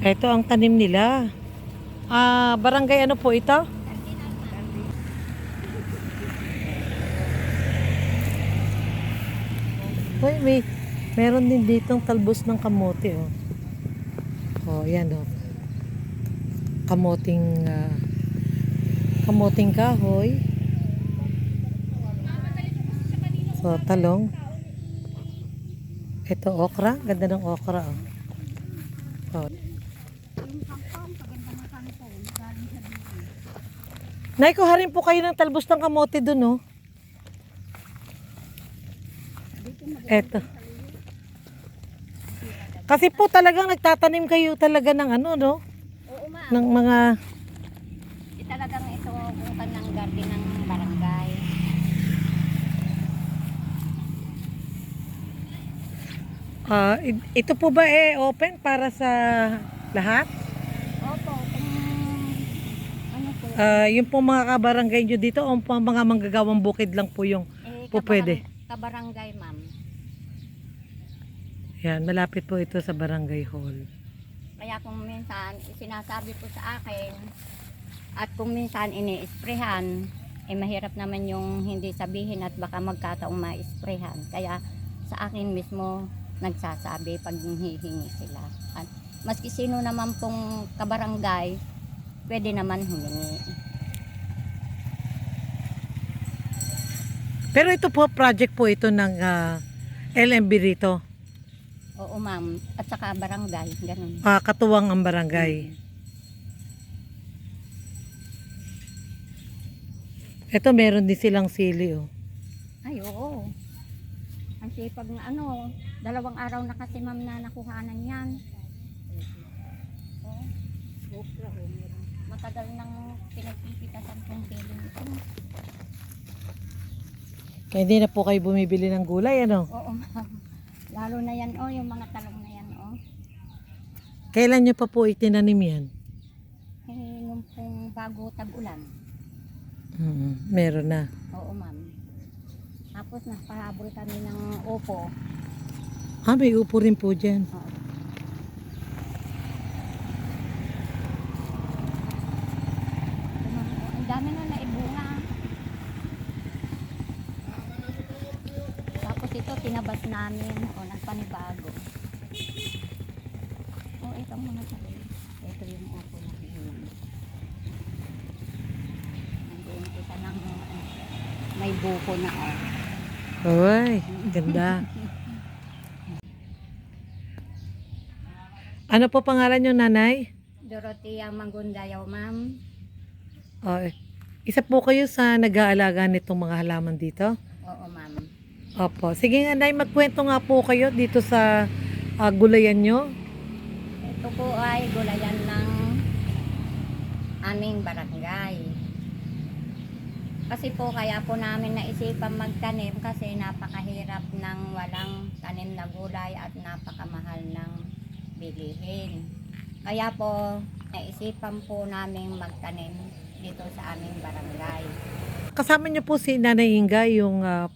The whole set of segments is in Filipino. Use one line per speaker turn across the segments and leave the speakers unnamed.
Ito ang tanim nila. Ah, barangay ano po ito? Hoy, may meron din ditong talbos ng kamote oh. Oh, yan oh. Kamoting ah, kamoting kahoy. So, talong. Ito okra, ganda ng okra oh. Oh. Nay, kuha rin po kayo ng talbos ng kamote dun, oh. Eto. Kasi po talagang nagtatanim kayo talaga ng ano, no?
Oo, ma'am.
Ng mga...
Eh, Talagang ito kung kanang garden ng barangay.
ah, i- ito po ba eh open para sa lahat?
Opo, kung po,
Ah, yung po mga kabarangay nyo dito o mga manggagawang bukid lang po yung...
eh,
po pwede.
kabarangay, ma'am.
Yan, malapit po ito sa barangay hall.
Kaya kung minsan, sinasabi po sa akin, at kung minsan ini-sprayhan, eh mahirap naman yung hindi sabihin at baka magkataong ma-sprayhan. Kaya sa akin mismo nagsasabi pag hihingi sila. At maski sino naman pong kabarangay, pwede naman humingi.
Pero ito po, project po ito ng ah, LMB rito.
Oo ma'am, at saka barangay, ganun.
Ah, katuwang ang barangay. Ito meron din silang sili oh.
Ay, oo. Ang sipag na ano, dalawang araw na kasi ma'am na nakuhanan yan. Oo. Matagal nang pinagpipitasan kong piling ito.
Kaya hindi na po kayo bumibili ng gulay ano.
Oo ma'am. Lalo na yan oh, yung mga talong na yan oh.
Kailan nyo pa po itinanim yan?
Eh, nung pong bago tag-ulan.
Mm, meron na.
Oo ma'am. Tapos napahabol kami ng opo.
Ah, may upo rin po dyan.
Oo. Ang dami na naibunga. Ito, tinabas namin. O, nagpanibago. O, ito ang mga tabi. Ito yung opo na yun. Nandiyan kita ng may buko na o.
Uy, ganda. Ano po pangalan nyo, nanay?
Dorotea Mangundayaw, ma'am.
Oh, isa po kayo sa nag-aalaga nitong mga halaman dito?
Oo, ma'am.
Opo. Sige nga, Nay, magkwento nga po kayo dito sa ah, gulayan nyo.
Ito po ay gulayan ng aming barangay. Kasi po kaya po namin naisipan magtanim kasi napakahirap ng walang tanim na gulay at napakamahal ng bilihin. Kaya po naisipan po namin magtanim dito sa aming barangay.
Kasama nyo po si Nanay Inga, yung ah,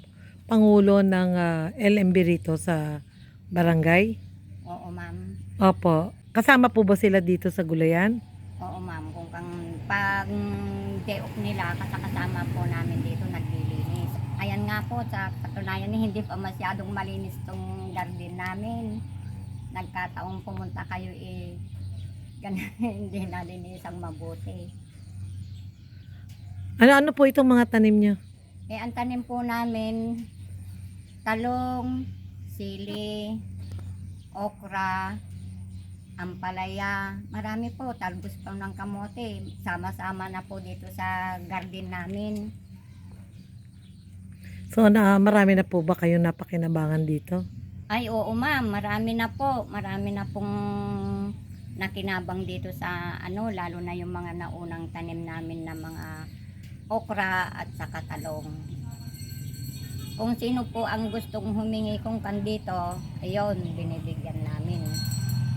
pangulo ng ah, LMB rito sa barangay.
Oo ma'am.
Opo. Kasama po ba sila dito sa gulayan?
Oo ma'am, kung kang pag off nila, kasakasama po namin dito naglilinis. Ayan nga po, sa katunayan ni hindi pa masyadong malinis tong garden namin. Nagkataong pumunta kayo eh, hindi nalinis ang mabuti.
Ano-ano po itong mga tanim nyo?
Eh, ang tanim po namin, talong, sili, okra, ampalaya, marami po, talbos pa ng kamote. Sama-sama na po dito sa garden namin.
So, na, marami na po ba kayong napakinabangan dito?
Ay, oo ma'am, marami na po. Marami na pong nakinabang dito sa ano, lalo na yung mga naunang tanim namin na mga okra at saka talong. Kung sino po ang gustong humingi kong kan dito, ayun, binibigyan namin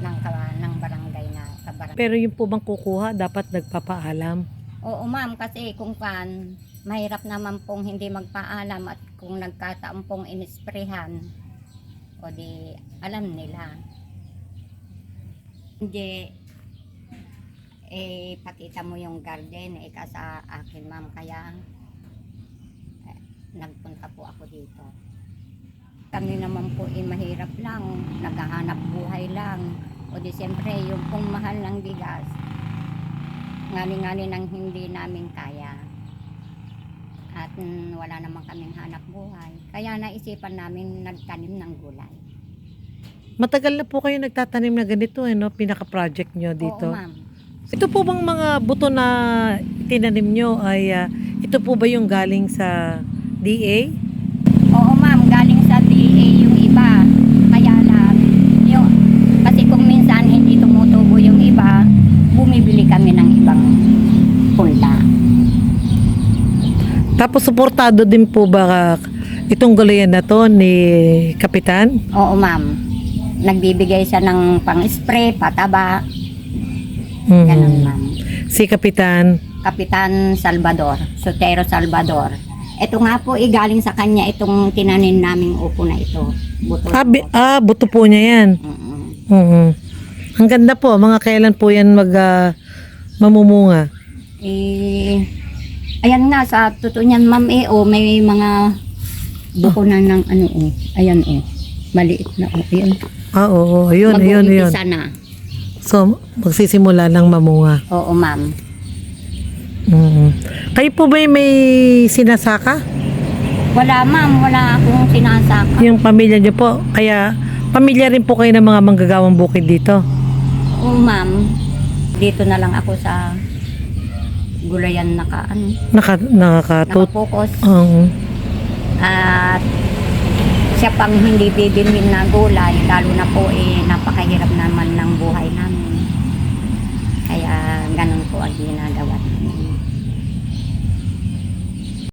ng, ng barangay na kabarangay.
Pero yung po bang kukuha, dapat nagpapaalam.
Oo ma'am, kasi kung kan, mahirap naman pong hindi magpaalam at kung nagkataon pong inisprehan, o di alam nila. Hindi eh, pakita mo yung garden, eh, sa akin, ma'am. Kaya, nagpunta po ako dito. Kami naman po, eh, mahirap lang. Naghahanap buhay lang. O di siyempre, yung pong mahal ng bigas, ngani-ngani nang hindi namin kaya. At mm, wala naman kaming hanap buhay. Kaya naisipan namin nagtanim ng gulay.
Matagal na po kayo nagtatanim na ganito, eh, no? Pinaka-project nyo dito.
Oo, ma'am.
Ito po bang mga buto na tinanim nyo ay ah, ito po ba yung galing sa DA?
Oo ma'am, galing sa DA yung iba. Kaya lang, yung, kasi kung minsan hindi tumutubo yung iba, bumibili kami ng ibang punla.
Tapos suportado din po ba itong gulayan na to ni Kapitan?
Oo ma'am, nagbibigay siya ng pang-spray, pataba,
Mhm.
ganun ma'am.
Si Kapitan.
Kapitan Salvador, Sotero Salvador. Ito nga po, eh, galing sa kanya itong tinanin naming upo na ito. Buto
Ah, bi- ah, buto po niya yan.
Mm-mm.
Mhm. Ang ganda po. Mga kailan po yan mag ah, mamumunga?
Eh, ayan nga, sa totoo niyan, ma'am, eh, oh, may mga buko na ng ano, oh. Ayan, oh. Maliit na, oh. Ayan.
Ah, oo. Ayun, ayun, ayun.
Mag-uumpisa na.
So, magsisimula ng mamunga.
Oo, ma'am.
Mhm. Kayo po ba may sinasaka?
Wala, ma'am. Wala akong sinasaka.
Yung pamilya niyo po. Kaya, pamilya rin po kayo ng mga manggagawang bukid dito.
Oo, ma'am. Dito na lang ako sa gulayan naka, ano,
Naka, nakakatut.
nakapokus.
Oo.
At siya pang hindi bibilhin na gulay, lalo na po eh, napakahirap naman ng buhay namin. Kaya ganun po ang ginagawa namin.